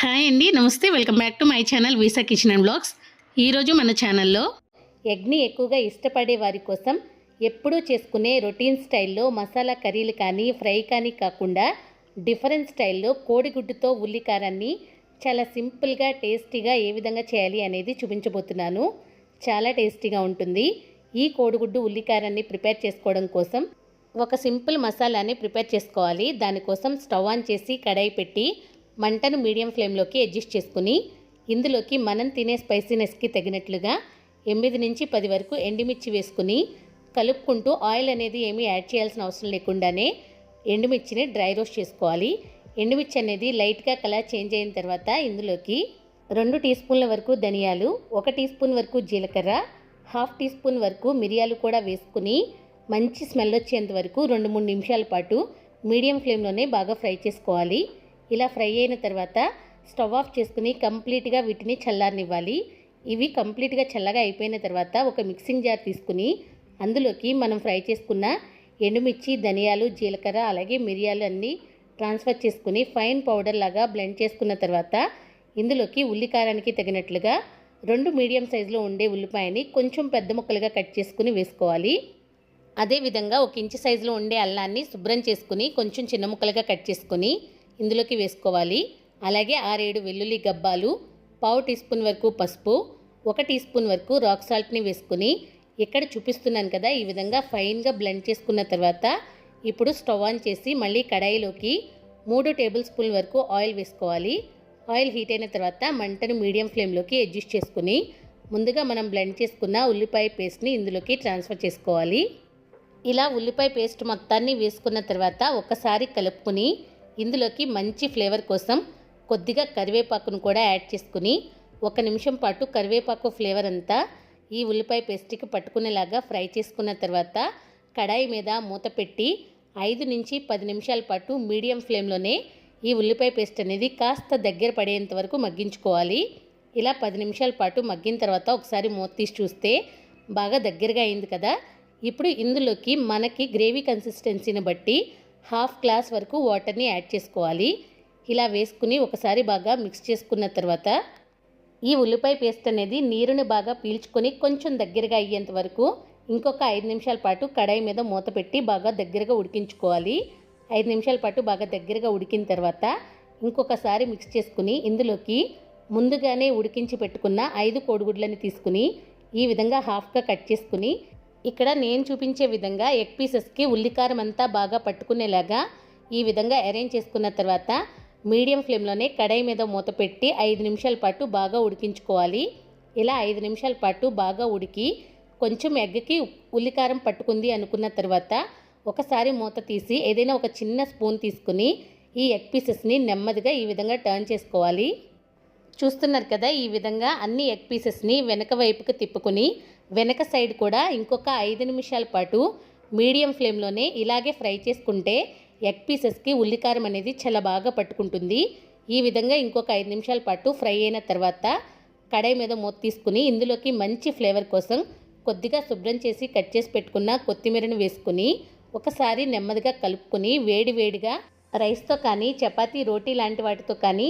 Hi అండి నమస్తే. Welcome back to my channel Visa kitchen and vlogs. ఈరోజు మన ఛానల్లో ఎగ్ని ఎక్కువగా ఇష్టపడే వారి కోసం ఎప్పుడూ చేసుకునే రొటీన్ స్టైల్లో మసాలా కర్రీలు కానీ ఫ్రై కానీ కాకుండా డిఫరెంట్ స్టైల్లో కోడిగుడ్డుతో ఉల్లికారాన్ని చాలా సింపుల్గా టేస్టీగా ఏ విధంగా చేయాలి అనేది చూపించబోతున్నాను. చాలా టేస్టీగా ఉంటుంది. ఈ కోడిగుడ్డు ఉల్లికారాన్ని ప్రిపేర్ చేసుకోవడం కోసం ఒక సింపుల్ మసాలాని ప్రిపేర్ చేసుకోవాలి. దానికోసం స్టవ్ ఆన్ చేసి కడాయి పెట్టి మంటను మీడియం ఫ్లేమ్లోకి అడ్జస్ట్ చేసుకుని ఇందులోకి మనం తినే స్పైసీనెస్కి తగినట్లుగా ఎనిమిది నుంచి పది వరకు ఎండుమిర్చి వేసుకుని కలుపుకుంటూ ఆయిల్ అనేది ఏమీ యాడ్ చేయాల్సిన అవసరం లేకుండానే ఎండుమిర్చిని డ్రై రోస్ట్ చేసుకోవాలి. ఎండుమిర్చి అనేది లైట్గా కలర్ చేంజ్ అయిన తర్వాత ఇందులోకి రెండు టీ స్పూన్ల వరకు ధనియాలు ఒక టీ స్పూన్ వరకు జీలకర్ర హాఫ్ టీ స్పూన్ వరకు మిరియాలు కూడా వేసుకుని మంచి స్మెల్ వచ్చేంత వరకు రెండు మూడు నిమిషాల పాటు మీడియం ఫ్లేమ్లోనే బాగా ఫ్రై చేసుకోవాలి. ఇలా ఫ్రై అయిన తర్వాత స్టవ్ ఆఫ్ చేసుకుని కంప్లీట్గా వీటిని చల్లారనివ్వాలి. ఇవి కంప్లీట్గా చల్లగా అయిపోయిన తర్వాత ఒక మిక్సింగ్ జార్ తీసుకుని అందులోకి మనం ఫ్రై చేసుకున్న ఎండుమిర్చి ధనియాలు జీలకర్ర అలాగే మిరియాలు అన్నీ ట్రాన్స్ఫర్ చేసుకుని ఫైన్ పౌడర్ లాగా బ్లెండ్ చేసుకున్న తర్వాత ఇందులోకి ఉల్లికారానికి తగినట్లుగా రెండు మీడియం సైజులో ఉండే ఉల్లిపాయని కొంచెం పెద్ద ముక్కలుగా కట్ చేసుకుని వేసుకోవాలి. అదేవిధంగా ఒక ఇంచు సైజులో ఉండే అల్లాన్ని శుభ్రం చేసుకుని కొంచెం చిన్న ముక్కలుగా కట్ చేసుకుని ఇందులోకి వేసుకోవాలి. అలాగే ఆరేడు వెల్లుల్లి గబ్బాలు పావు టీ స్పూన్ వరకు పసుపు ఒక టీ స్పూన్ వరకు రాక్ సాల్ట్ని వేసుకుని ఇక్కడ చూపిస్తున్నాను కదా ఈ విధంగా ఫైన్గా బ్లెండ్ చేసుకున్న తర్వాత ఇప్పుడు స్టవ్ ఆన్ చేసి మళ్ళీ కడాయిలోకి మూడు టేబుల్ స్పూన్ వరకు ఆయిల్ వేసుకోవాలి. ఆయిల్ హీట్ అయిన తర్వాత మంటను మీడియం ఫ్లేమ్లోకి అడ్జస్ట్ చేసుకుని ముందుగా మనం బ్లెండ్ చేసుకున్న ఉల్లిపాయ పేస్ట్ని ఇందులోకి ట్రాన్స్ఫర్ చేసుకోవాలి. ఇలా ఉల్లిపాయ పేస్ట్ మొత్తాన్ని వేసుకున్న తర్వాత ఒకసారి కలుపుకుని ఇందులోకి మంచి ఫ్లేవర్ కోసం కొద్దిగా కరివేపాకును కూడా యాడ్ చేసుకుని ఒక నిమిషం పాటు కరివేపాకు ఫ్లేవర్ అంతా ఈ ఉల్లిపాయ పేస్ట్కి పట్టుకునేలాగా ఫ్రై చేసుకున్న తర్వాత కడాయి మీద మూత పెట్టి ఐదు నుంచి పది నిమిషాల పాటు మీడియం ఫ్లేమ్లోనే ఈ ఉల్లిపాయ పేస్ట్ అనేది కాస్త దగ్గర పడేంత వరకు మగ్గించుకోవాలి. ఇలా పది నిమిషాల పాటు మగ్గిన తర్వాత ఒకసారి మూత తీసి చూస్తే బాగా దగ్గరగా అయింది కదా. ఇప్పుడు ఇందులోకి మనకి గ్రేవీ కన్సిస్టెన్సీని బట్టి హాఫ్ గ్లాస్ వరకు వాటర్ని యాడ్ చేసుకోవాలి. ఇలా వేసుకుని ఒకసారి బాగా మిక్స్ చేసుకున్న తర్వాత ఈ ఉల్లిపాయ పేస్ట్ అనేది నీరుని బాగా పీల్చుకొని కొంచెం దగ్గరగా అయ్యేంత వరకు ఇంకొక ఐదు నిమిషాల పాటు కడాయి మీద మూత పెట్టి బాగా దగ్గరగా ఉడికించుకోవాలి. ఐదు నిమిషాల పాటు బాగా దగ్గరగా ఉడికిన తర్వాత ఇంకొకసారి మిక్స్ చేసుకుని ఇందులోకి ముందుగానే ఉడికించి పెట్టుకున్న ఐదు కోడిగుడ్లని తీసుకుని ఈ విధంగా హాఫ్గా కట్ చేసుకుని ఇక్కడ నేను చూపించే విధంగా ఎగ్ పీసెస్కి ఉల్లికారం అంతా బాగా పట్టుకునేలాగా ఈ విధంగా అరేంజ్ చేసుకున్న తర్వాత మీడియం ఫ్లేమ్లోనే కడాయి మీద మూత పెట్టి ఐదు నిమిషాల పాటు బాగా ఉడికించుకోవాలి. ఇలా ఐదు నిమిషాల పాటు బాగా ఉడికి కొంచెం ఎగ్కి ఉల్లికారం పట్టుకుంది అనుకున్న తర్వాత ఒకసారి మూత తీసి ఏదైనా ఒక చిన్న స్పూన్ తీసుకుని ఈ ఎగ్ పీసెస్ని నెమ్మదిగా ఈ విధంగా టర్న్ చేసుకోవాలి. చూస్తున్నారు కదా ఈ విధంగా అన్ని ఎగ్ పీసెస్ని వెనక వైపుకి తిప్పుకుని వెనక సైడ్ కూడా ఇంకొక ఐదు నిమిషాల పాటు మీడియం ఫ్లేమ్లోనే ఇలాగే ఫ్రై చేసుకుంటే ఎగ్ పీసెస్కి ఉల్లికారం అనేది చాలా బాగా పట్టుకుంటుంది. ఈ విధంగా ఇంకొక ఐదు నిమిషాల పాటు ఫ్రై అయిన తర్వాత కడాయి మీద మూత తీసుకుని ఇందులోకి మంచి ఫ్లేవర్ కోసం కొద్దిగా శుభ్రం చేసి కట్ చేసి పెట్టుకున్న కొత్తిమీరను వేసుకుని ఒకసారి నెమ్మదిగా కలుపుకొని వేడి వేడిగా రైస్తో కానీ చపాతీ రోటీ లాంటి వాటితో కానీ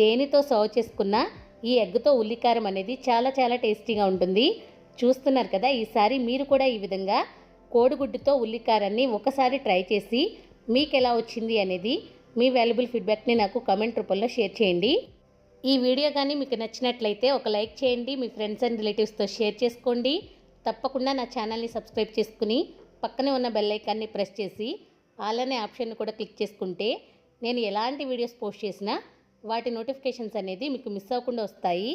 దేనితో సర్వ్ చేసుకున్న ఈ ఎగ్తో ఉల్లికారం అనేది చాలా చాలా టేస్టీగా ఉంటుంది. చూస్తున్నారు కదా ఈసారి మీరు కూడా ఈ విధంగా కోడిగుడ్డుతో ఉల్లికారాన్ని ఒకసారి ట్రై చేసి మీకు ఎలా వచ్చింది అనేది మీ వాల్యుబుల్ ఫీడ్బ్యాక్ని నాకు కమెంట్ రూపంలో షేర్ చేయండి. ఈ వీడియో కానీ మీకు నచ్చినట్లయితే ఒక లైక్ చేయండి మీ ఫ్రెండ్స్ అండ్ రిలేటివ్స్తో షేర్ చేసుకోండి. తప్పకుండా నా ఛానల్ని సబ్స్క్రైబ్ చేసుకుని పక్కనే ఉన్న బెల్ ఐకాన్ని ప్రెస్ చేసి ఆల్ అనే కూడా క్లిక్ చేసుకుంటే నేను ఎలాంటి వీడియోస్ పోస్ట్ చేసినా వాటి నోటిఫికేషన్స్ అనేది మీకు మిస్ అవ్వకుండా వస్తాయి.